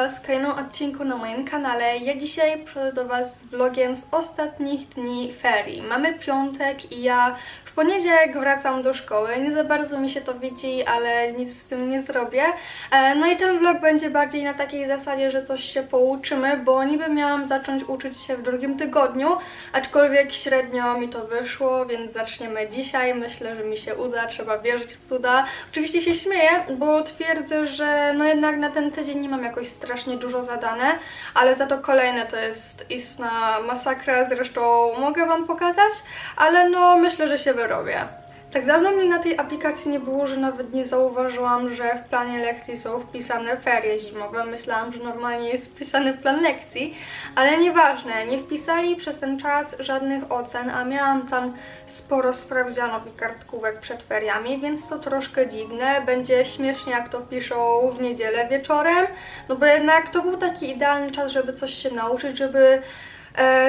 Was w kolejnym odcinku na moim kanale. Ja dzisiaj przychodzę do Was z vlogiem z ostatnich dni ferii. Mamy piątek i ja w poniedziałek wracam do szkoły. Nie za bardzo mi się to widzi, ale nic z tym nie zrobię. E, No i ten vlog będzie bardziej na takiej zasadzie, że coś się pouczymy, bo niby miałam zacząć uczyć się w drugim tygodniu, aczkolwiek średnio mi to wyszło, więc zaczniemy dzisiaj. Myślę, że mi się uda, trzeba wierzyć w cuda. Oczywiście się śmieję, bo twierdzę, że no jednak na ten tydzień nie mam jakoś strasznie dużo zadane, ale za to kolejne to jest istna masakra, zresztą mogę Wam pokazać, ale no myślę, że się wyrobię. Tak dawno mnie na tej aplikacji nie było, że nawet nie zauważyłam, że w planie lekcji są wpisane ferie zimowe. Myślałam, że normalnie jest wpisany plan lekcji, ale nieważne, nie wpisali przez ten czas żadnych ocen, a miałam tam sporo sprawdzianów i kartkówek przed feriami, więc to troszkę dziwne. Będzie śmiesznie, jak to piszą w niedzielę wieczorem, no bo jednak to był taki idealny czas, żeby coś się nauczyć, żeby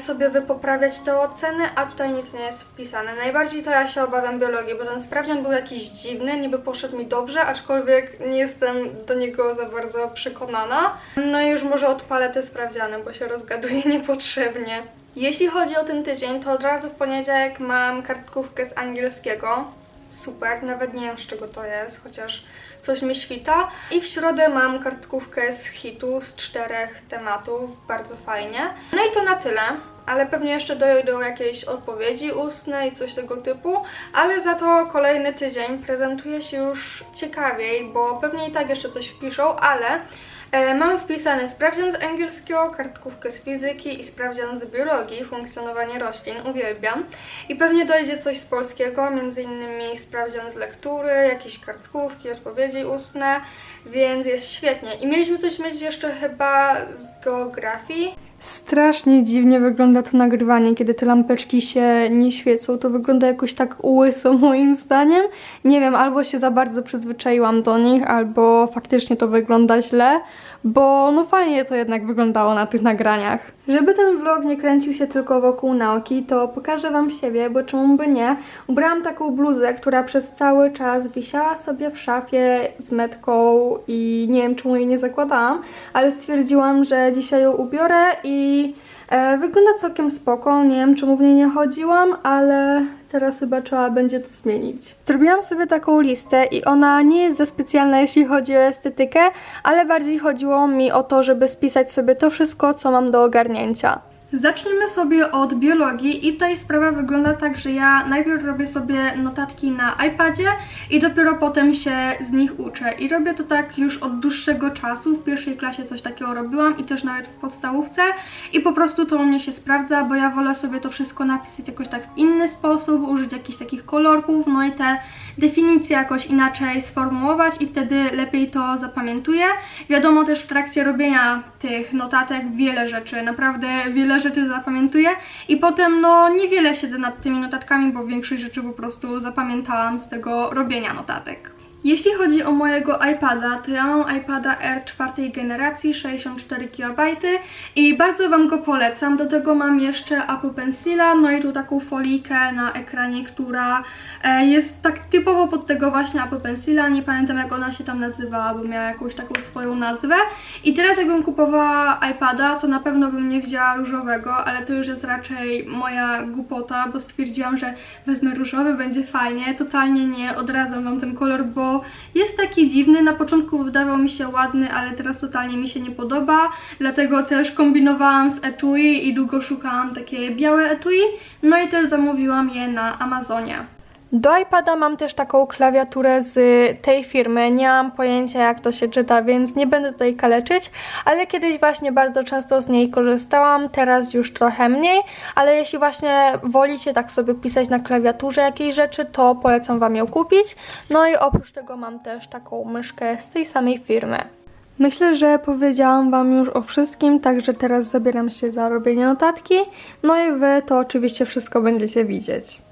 sobie wypoprawiać te oceny, a tutaj nic nie jest wpisane. Najbardziej to ja się obawiam biologii, bo ten sprawdzian był jakiś dziwny, niby poszedł mi dobrze, aczkolwiek nie jestem do niego za bardzo przekonana. No i już może odpalę te sprawdziany, bo się rozgaduję niepotrzebnie. Jeśli chodzi o ten tydzień, to od razu w poniedziałek mam kartkówkę z angielskiego. Super, nawet nie wiem z czego to jest, chociaż coś mi świta. I w środę mam kartkówkę z hitu z czterech tematów, bardzo fajnie. No i to na tyle, ale pewnie jeszcze dojdą jakieś odpowiedzi ustne i coś tego typu, ale za to kolejny tydzień prezentuje się już ciekawiej, bo pewnie i tak jeszcze coś wpiszą, ale Mam wpisany sprawdzian z angielskiego, kartkówkę z fizyki i sprawdzian z biologii, funkcjonowanie roślin, uwielbiam. I pewnie dojdzie coś z polskiego, między innymi sprawdzian z lektury, jakieś kartkówki, odpowiedzi ustne, więc jest świetnie. I mieliśmy coś mieć jeszcze chyba z geografii. Strasznie dziwnie wygląda to nagrywanie, kiedy te lampeczki się nie świecą. To wygląda jakoś tak łyso moim zdaniem. Nie wiem, albo się za bardzo przyzwyczaiłam do nich, albo faktycznie to wygląda źle, bo no fajnie to jednak wyglądało na tych nagraniach. Żeby ten vlog nie kręcił się tylko wokół nauki, to pokażę Wam siebie, bo czemu by nie. Ubrałam taką bluzę, która przez cały czas wisiała sobie w szafie z metką i nie wiem czemu jej nie zakładałam, ale stwierdziłam, że dzisiaj ją ubiorę i e, wygląda całkiem spoko. Nie wiem czemu w niej nie chodziłam, ale teraz chyba trzeba będzie to zmienić. Zrobiłam sobie taką listę i ona nie jest za specjalna, jeśli chodzi o estetykę, ale bardziej chodziło mi o to, żeby spisać sobie to wszystko, co mam do ogarnięcia. Zaczniemy sobie od biologii i tutaj sprawa wygląda tak, że ja najpierw robię sobie notatki na iPadzie i dopiero potem się z nich uczę. I robię to tak już od dłuższego czasu. W pierwszej klasie coś takiego robiłam i też nawet w podstawówce i po prostu to u mnie się sprawdza, bo ja wolę sobie to wszystko napisać jakoś tak w inny sposób, użyć jakichś takich kolorków, no i te definicje jakoś inaczej sformułować i wtedy lepiej to zapamiętuję. Wiadomo też w trakcie robienia tych notatek wiele rzeczy, naprawdę wiele rzeczy zapamiętuję i potem no niewiele siedzę nad tymi notatkami, bo większość rzeczy po prostu zapamiętałam z tego robienia notatek. Jeśli chodzi o mojego iPada, to ja mam iPada R czwartej generacji, 64 GB i bardzo Wam go polecam. Do tego mam jeszcze Apple Pencila, no i tu taką folijkę na ekranie, która e, jest tak typowo pod tego właśnie Apple Pencila. Nie pamiętam jak ona się tam nazywała, bo miała jakąś taką swoją nazwę. I teraz jakbym kupowała iPada, to na pewno bym nie wzięła różowego, ale to już jest raczej moja głupota, bo stwierdziłam, że wezmę różowy, będzie fajnie. Totalnie nie, odradzam Wam ten kolor, bo jest taki dziwny. Na początku wydawał mi się ładny, ale teraz totalnie mi się nie podoba. Dlatego też kombinowałam z etui i długo szukałam takie białe etui. No i też zamówiłam je na Amazonie. Do iPada mam też taką klawiaturę z tej firmy. Nie mam pojęcia, jak to się czyta, więc nie będę tutaj kaleczyć, ale kiedyś właśnie bardzo często z niej korzystałam, teraz już trochę mniej, ale jeśli właśnie wolicie tak sobie pisać na klawiaturze jakieś rzeczy, to polecam Wam ją kupić. No i oprócz tego mam też taką myszkę z tej samej firmy. Myślę, że powiedziałam Wam już o wszystkim, także teraz zabieram się za robienie notatki. No i Wy to oczywiście wszystko będziecie widzieć.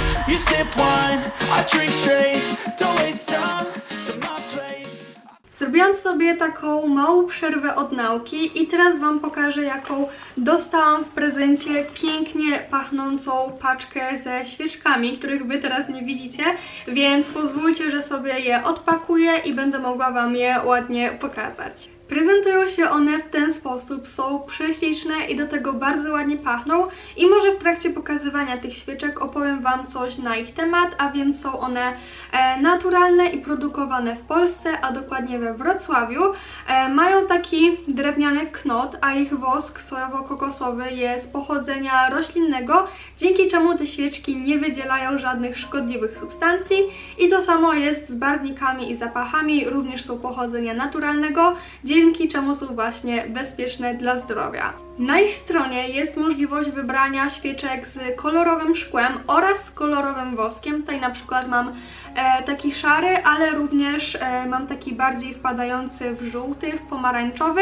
Zrobiłam sobie taką małą przerwę od nauki i teraz Wam pokażę, jaką dostałam w prezencie pięknie pachnącą paczkę ze świeczkami, których Wy teraz nie widzicie, więc pozwólcie, że sobie je odpakuję i będę mogła Wam je ładnie pokazać. Prezentują się one w ten sposób, są prześliczne i do tego bardzo ładnie pachną. I może w trakcie pokazywania tych świeczek opowiem Wam coś na ich temat, a więc są one e, naturalne i produkowane w Polsce, a dokładnie we Wrocławiu. E, mają taki drewniany knot, a ich wosk sojowo-kokosowy jest pochodzenia roślinnego, dzięki czemu te świeczki nie wydzielają żadnych szkodliwych substancji. I to samo jest z barwnikami i zapachami, również są pochodzenia naturalnego, dzięki czemu są właśnie bezpieczne dla zdrowia. Na ich stronie jest możliwość wybrania świeczek z kolorowym szkłem oraz kolorowym woskiem. Tutaj na przykład mam taki szary, ale również e, mam taki bardziej wpadający w żółty, w pomarańczowy.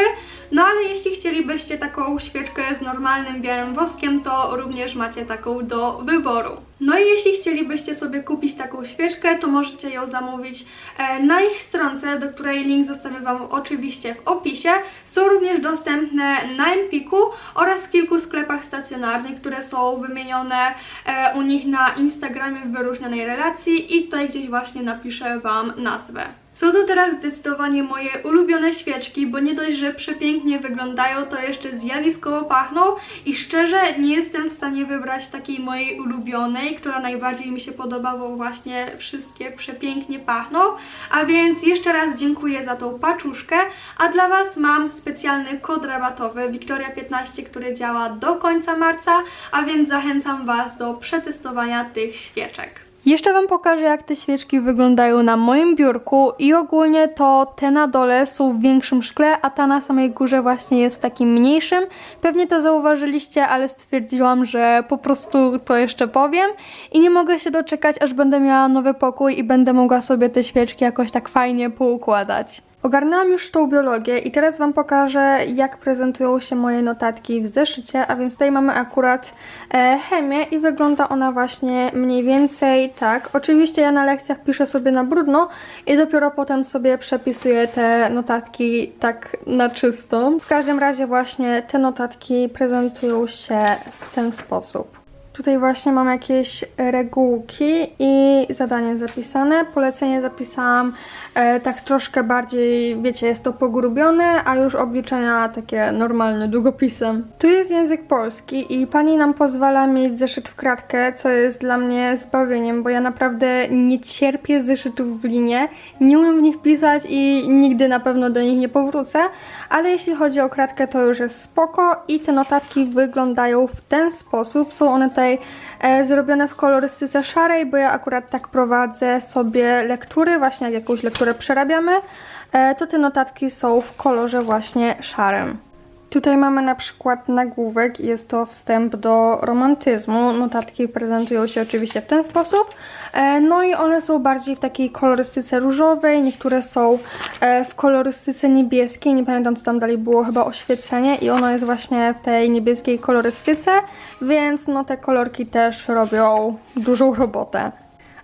No ale jeśli chcielibyście taką świeczkę z normalnym białym woskiem, to również macie taką do wyboru. No i jeśli chcielibyście sobie kupić taką świeczkę, to możecie ją zamówić e, na ich stronce, do której link zostawię Wam oczywiście w opisie. Są również dostępne na Empiku oraz w kilku sklepach stacjonarnych, które są wymienione e, u nich na Instagramie w wyróżnionej relacji i tutaj gdzieś właśnie napiszę Wam nazwę. Są to teraz zdecydowanie moje ulubione świeczki, bo nie dość, że przepięknie wyglądają, to jeszcze zjawiskowo pachną i szczerze nie jestem w stanie wybrać takiej mojej ulubionej, która najbardziej mi się podoba, bo właśnie wszystkie przepięknie pachną. A więc jeszcze raz dziękuję za tą paczuszkę, a dla Was mam specjalny kod rabatowy Wiktoria15, który działa do końca marca, a więc zachęcam Was do przetestowania tych świeczek. Jeszcze Wam pokażę, jak te świeczki wyglądają na moim biurku i ogólnie to te na dole są w większym szkle, a ta na samej górze właśnie jest takim mniejszym. Pewnie to zauważyliście, ale stwierdziłam, że po prostu to jeszcze powiem i nie mogę się doczekać, aż będę miała nowy pokój i będę mogła sobie te świeczki jakoś tak fajnie poukładać. Ogarnęłam już tą biologię i teraz Wam pokażę, jak prezentują się moje notatki w zeszycie, a więc tutaj mamy akurat e, chemię i wygląda ona właśnie mniej więcej tak. Oczywiście ja na lekcjach piszę sobie na brudno i dopiero potem sobie przepisuję te notatki tak na czysto. W każdym razie właśnie te notatki prezentują się w ten sposób. Tutaj właśnie mam jakieś regułki i zadanie zapisane. Polecenie zapisałam e, tak troszkę bardziej, wiecie, jest to pogrubione, a już obliczenia takie normalne długopisem. Tu jest język polski i pani nam pozwala mieć zeszyt w kratkę, co jest dla mnie zbawieniem, bo ja naprawdę nie cierpię zeszytów w linie, nie umiem w nich pisać i nigdy na pewno do nich nie powrócę, ale jeśli chodzi o kratkę, to już jest spoko i te notatki wyglądają w ten sposób. Są one tutaj e, zrobione w kolorystyce szarej, bo ja akurat tak prowadzę sobie lektury, właśnie jak jakąś lekturę przerabiamy, e, to te notatki są w kolorze właśnie szarym. Tutaj mamy na przykład nagłówek, jest to wstęp do romantyzmu. Notatki prezentują się oczywiście w ten sposób. E, No i one są bardziej w takiej kolorystyce różowej, niektóre są e, w kolorystyce niebieskiej. Nie pamiętam co tam dalej było, chyba oświecenie i ono jest właśnie w tej niebieskiej kolorystyce, więc no te kolorki też robią dużą robotę.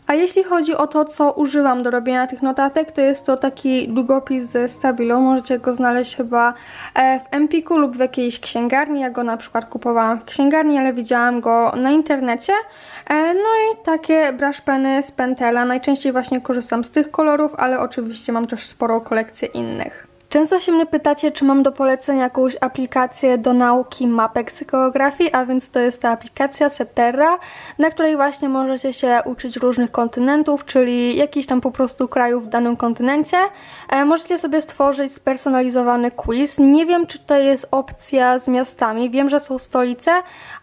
A jeśli chodzi o to, co używam do robienia tych notatek, to jest to taki długopis ze Stabilo. Możecie go znaleźć chyba e, w Empiku lub w jakiejś księgarni. Ja go na przykład kupowałam w księgarni, ale widziałam go na internecie. E, No i takie brush peny z Pentela. Najczęściej właśnie korzystam z tych kolorów, ale oczywiście mam też sporą kolekcję innych. Często się mnie pytacie, czy mam do polecenia jakąś aplikację do nauki mapek z geografii, a więc to jest ta aplikacja Seterra, na której właśnie możecie się uczyć różnych kontynentów, czyli jakichś tam po prostu krajów w danym kontynencie. E, możecie sobie stworzyć spersonalizowany quiz. Nie wiem, czy to jest opcja z miastami. Wiem, że są stolice,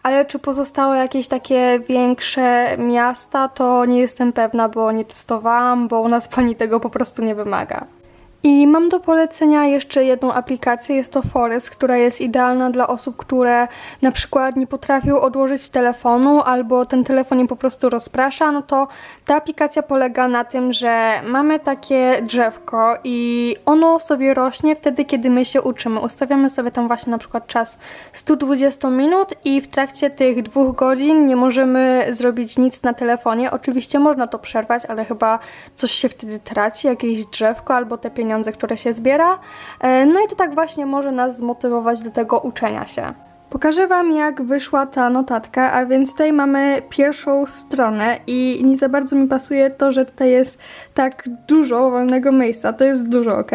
ale czy pozostałe jakieś takie większe miasta, to nie jestem pewna, bo nie testowałam, bo u nas pani tego po prostu nie wymaga. I mam do polecenia jeszcze jedną aplikację, jest to Forest, która jest idealna dla osób, które na przykład nie potrafią odłożyć telefonu albo ten telefon je po prostu rozprasza, no to ta aplikacja polega na tym, że mamy takie drzewko i ono sobie rośnie wtedy, kiedy my się uczymy. Ustawiamy sobie tam właśnie na przykład czas 120 minut i w trakcie tych dwóch godzin nie możemy zrobić nic na telefonie. Oczywiście można to przerwać, ale chyba coś się wtedy traci, jakieś drzewko albo te pieniądze, które się zbiera. E, No i to tak właśnie może nas zmotywować do tego uczenia się. Pokażę Wam, jak wyszła ta notatka, a więc tutaj mamy pierwszą stronę i nie za bardzo mi pasuje to, że tutaj jest tak dużo wolnego miejsca. To jest dużo, ok?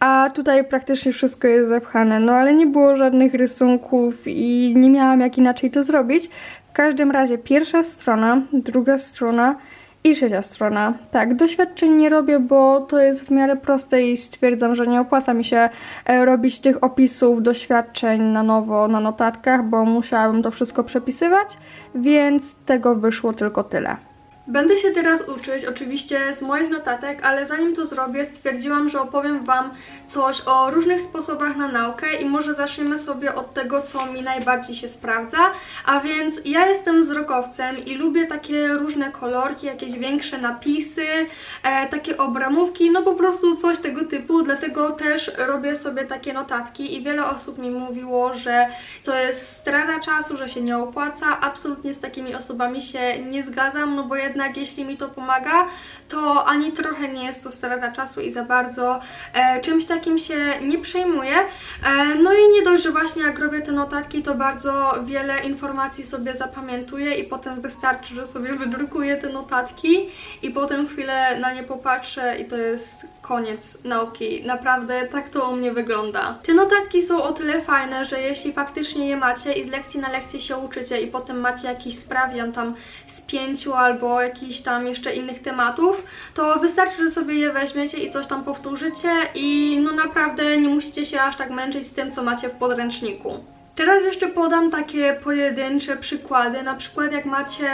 A tutaj praktycznie wszystko jest zepchane, no ale nie było żadnych rysunków i nie miałam jak inaczej to zrobić. W każdym razie pierwsza strona, druga strona i trzecia strona. Tak, doświadczeń nie robię, bo to jest w miarę proste i stwierdzam, że nie opłaca mi się e, robić tych opisów doświadczeń na nowo na notatkach, bo musiałabym to wszystko przepisywać, więc tego wyszło tylko tyle. Będę się teraz uczyć, oczywiście z moich notatek, ale zanim to zrobię, stwierdziłam, że opowiem Wam coś o różnych sposobach na naukę i może zaczniemy sobie od tego, co mi najbardziej się sprawdza. A więc ja jestem wzrokowcem i lubię takie różne kolorki, jakieś większe napisy, e, takie obramówki, no po prostu coś tego typu, dlatego też robię sobie takie notatki i wiele osób mi mówiło, że to jest strata czasu, że się nie opłaca. Absolutnie z takimi osobami się nie zgadzam, no bo jednak jeśli mi to pomaga, to ani trochę nie jest to strata czasu i za bardzo e, czymś takim się nie przejmuję. E, no i nie dość, że właśnie jak robię te notatki, to bardzo wiele informacji sobie zapamiętuję i potem wystarczy, że sobie wydrukuję te notatki i potem chwilę na nie popatrzę i to jest koniec nauki. Naprawdę tak to u mnie wygląda. Te notatki są o tyle fajne, że jeśli faktycznie je macie i z lekcji na lekcję się uczycie i potem macie jakiś sprawdzian tam z pięciu albo jakichś tam jeszcze innych tematów, to wystarczy, że sobie je weźmiecie i coś tam powtórzycie i no naprawdę nie musicie się aż tak męczyć z tym, co macie w podręczniku. Teraz jeszcze podam takie pojedyncze przykłady, na przykład jak macie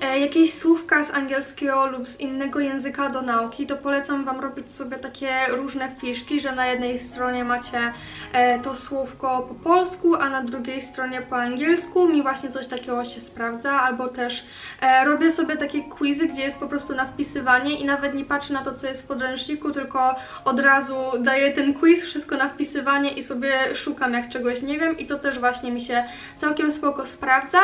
e, jakieś słówka z angielskiego lub z innego języka do nauki, to polecam Wam robić sobie takie różne fiszki, że na jednej stronie macie e, to słówko po polsku, a na drugiej stronie po angielsku. Mi właśnie coś takiego się sprawdza, albo też e, robię sobie takie quizy, gdzie jest po prostu na wpisywanie i nawet nie patrzę na to, co jest w podręczniku, tylko od razu daję ten quiz, wszystko na wpisywanie i sobie szukam, jak czegoś nie wiem i to też mi się całkiem spoko sprawdza.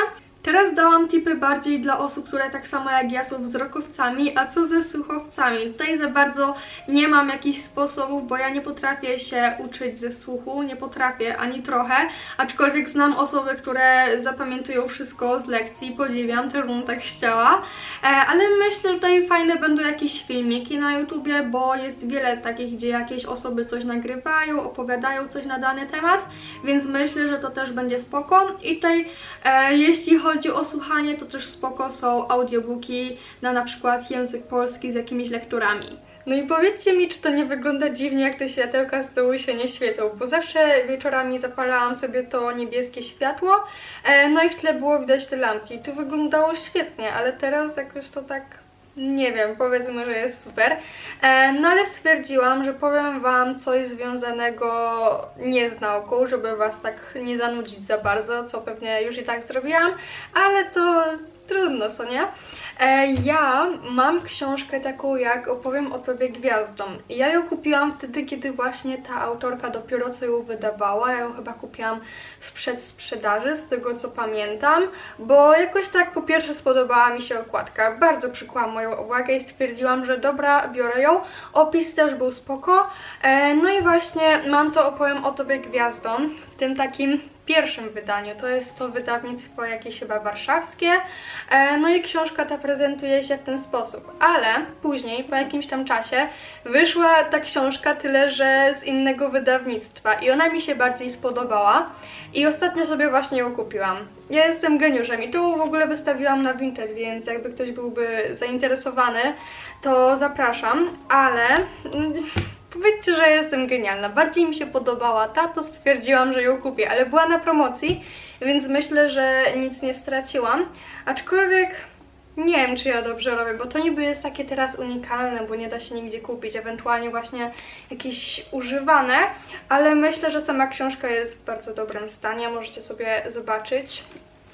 Teraz dałam tipy bardziej dla osób, które tak samo jak ja są wzrokowcami, a co ze słuchowcami? Tutaj za bardzo nie mam jakichś sposobów, bo ja nie potrafię się uczyć ze słuchu, nie potrafię ani trochę, aczkolwiek znam osoby, które zapamiętują wszystko z lekcji, podziwiam, też bym tak chciała, e, ale myślę, że tutaj fajne będą jakieś filmiki na YouTubie, bo jest wiele takich, gdzie jakieś osoby coś nagrywają, opowiadają coś na dany temat, więc myślę, że to też będzie spoko i tutaj e, jeśli chodzi o słuchanie, to też spoko są audiobooki na na przykład język polski z jakimiś lekturami. No i powiedzcie mi, czy to nie wygląda dziwnie, jak te światełka z tyłu się nie świecą, bo zawsze wieczorami zapalałam sobie to niebieskie światło, e, no i w tle było widać te lampki. To wyglądało świetnie, ale teraz jakoś to tak nie wiem, powiedzmy, że jest super. E, no ale stwierdziłam, że powiem Wam coś związanego nie z nauką, żeby Was tak nie zanudzić za bardzo, co pewnie już i tak zrobiłam, ale to trudno, co nie? E, ja mam książkę taką jak Opowiem o Tobie Gwiazdą. Ja ją kupiłam wtedy, kiedy właśnie ta autorka dopiero co ją wydawała. Ja ją chyba kupiłam w przedsprzedaży, z tego co pamiętam, bo jakoś tak po pierwsze spodobała mi się okładka. Bardzo przykuła moją uwagę i stwierdziłam, że dobra, biorę ją. Opis też był spoko. E, no i właśnie mam to Opowiem o Tobie Gwiazdą w tym takim pierwszym wydaniu. To jest to wydawnictwo jakieś chyba warszawskie. E, no i książka ta prezentuje się w ten sposób. Ale później, po jakimś tam czasie, wyszła ta książka tyle, że z innego wydawnictwa i ona mi się bardziej spodobała i ostatnio sobie właśnie ją kupiłam. Ja jestem geniuszem i tu w ogóle wystawiłam na Vinted, więc jakby ktoś byłby zainteresowany, to zapraszam, ale mm, Powiedzcie, że jestem genialna. Bardziej mi się podobała ta, to stwierdziłam, że ją kupię, ale była na promocji, więc myślę, że nic nie straciłam. Aczkolwiek nie wiem, czy ja dobrze robię, bo to niby jest takie teraz unikalne, bo nie da się nigdzie kupić, ewentualnie właśnie jakieś używane, ale myślę, że sama książka jest w bardzo dobrym stanie, możecie sobie zobaczyć.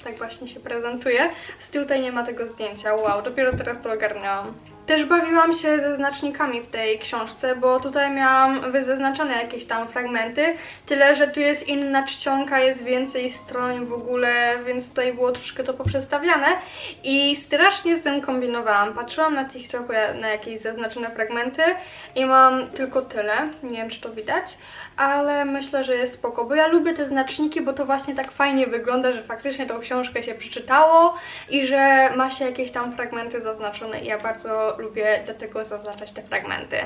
Tak właśnie się prezentuje. Z tyłu tutaj nie ma tego zdjęcia. Wow, dopiero teraz to ogarnęłam. Też bawiłam się ze znacznikami w tej książce, bo tutaj miałam wyzaznaczone jakieś tam fragmenty, tyle że tu jest inna czcionka, jest więcej stron w ogóle, więc tutaj było troszkę to poprzestawiane. I strasznie z tym kombinowałam. Patrzyłam na TikToku na jakieś zaznaczone fragmenty i mam tylko tyle, nie wiem czy to widać, ale myślę, że jest spoko, bo ja lubię te znaczniki, bo to właśnie tak fajnie wygląda, że faktycznie tą książkę się przeczytało i że ma się jakieś tam fragmenty zaznaczone i ja bardzo lubię dlatego zaznaczać te fragmenty.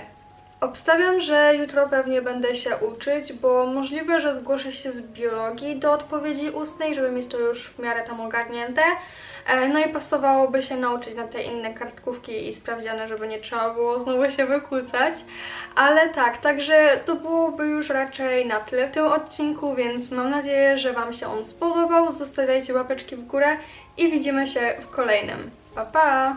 Obstawiam, że jutro pewnie będę się uczyć, bo możliwe, że zgłoszę się z biologii do odpowiedzi ustnej, żeby mieć to już w miarę tam ogarnięte. E, No i pasowałoby się nauczyć na te inne kartkówki i sprawdziane, żeby nie trzeba było znowu się wykłócać. Ale tak, także to byłoby już raczej na tyle w tym odcinku, więc mam nadzieję, że Wam się on spodobał. Zostawiajcie łapeczki w górę i widzimy się w kolejnym. Pa, pa!